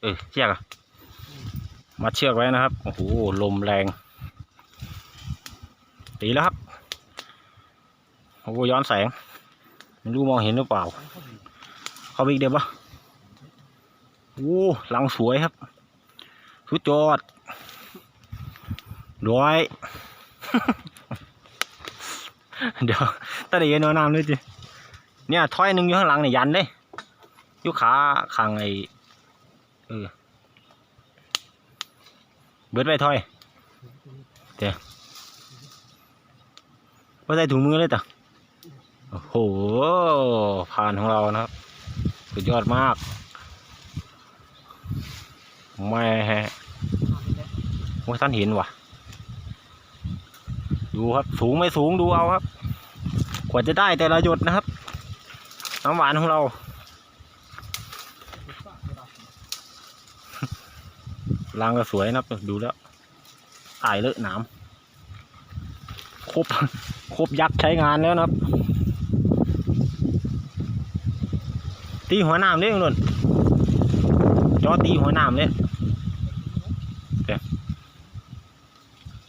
เออเชือกอะมัดเชือกไว้นะครับ โอ้โห ลมแรง ตีแล้วครับ โอ้โหย้อนแสง ไม่รู้มองเห็นหรือเปล่า เข้าไปอีกเดี๋ยวปะโอ้หลังสวยครับ สุดยอดร้อย เดี๋ยวตาเดียนอนน้ำเลยจิเนี่ยถ้อยหนึ่งอยู่ข้างหลังเนี่ยยันเลย ยูขาข้างไอเออเบิดไปถ้อยเดี๋ยวว่าใส่ถุงมือเลยจ้ะโอ้โหผ่านของเรานะครับสุดยอดมากแม่ว่าท่านเห็นว่ะดูครับสูงไม่สูงดูเอาครับ กว่าจะได้แต่ละหยดนะครับน้ำหวานของเรา รังก็สวยนะครับดูแล้วตายเลอะหนามครบครบยักษ์ใช้งานแล้วนะครับ ตีหัวหนามเลยนุ่นจอตีหัวหนามเลยเดี๋ยว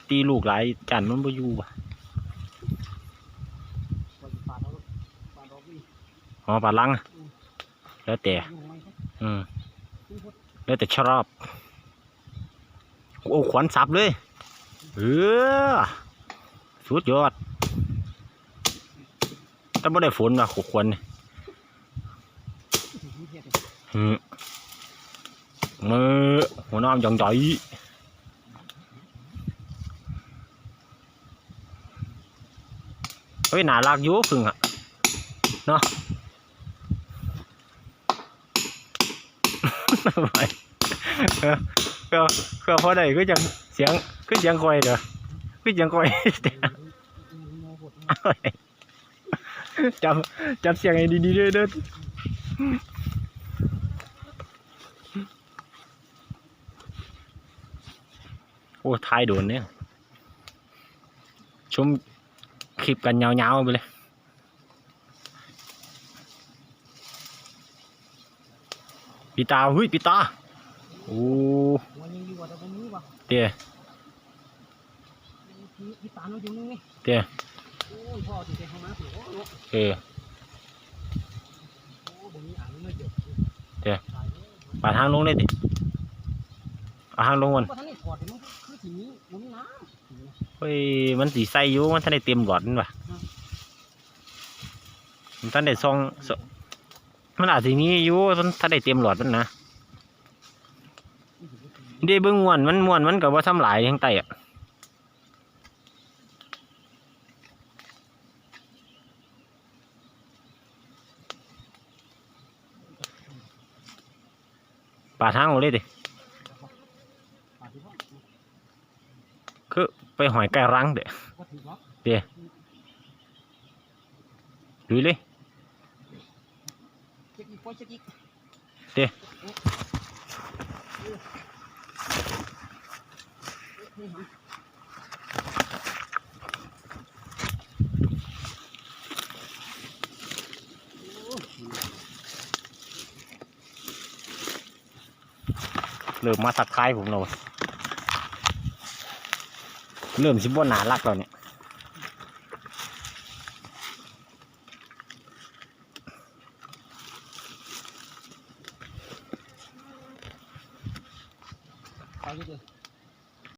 ตีลูกหลายจันมันไปอยู่ว่ะอ๋อปลาลัง แล้วแต่ อืม แล้วแต่ชอบ โอ้ขวัญสับเลย เออสุดยอดแต่ไม่ได้ฝนว่ะขขวัญนี่อืมมือหัวน้ำจังใจเฮ้ยน่ารักยู่พึ่งอะเนาะไป เพื่ออก็ก็พอได้ก็จังเสียงก็เสียงคอยเด้อก็เสียงคอยจำจำเสียงให้ดีๆด้วยเด้อโอ้ทายโดนเนี่ยชมคลิปกันยาวๆไปเลยปีตาเฮ้ยปีตา โอ้วันยังอยู่ว่าแต่วันนี้ว่ะเตี้ยเราอเตี้ยโอ้ยพ่อที่ไปห้องน้ำโอ้โหเออโอ้บนนี้อ่าทางลงเลยดิเอาทางลงมันคือสีนี้มันน้เฮ้ยมันสีใสอยู่มันท่านได้เต็มหลอดนั่ว่ะมันท่านได้ซองมันอาจจะมีอยู่ท่านท่านได้เต็มหลอดมันนะ เด้เบิ้งมวนมันมวนมันกับว่าทำหลายทั้งไตอะปาทางลงเลยดิคือไปหอยไก่รังเด้ก็ถือว่าดูเลยเด้นี่ฮะ เริ่มมาสักคายผมแล้วเว้ยเริ่มชิบ่านารักแล้วเนี่ย ไปเลย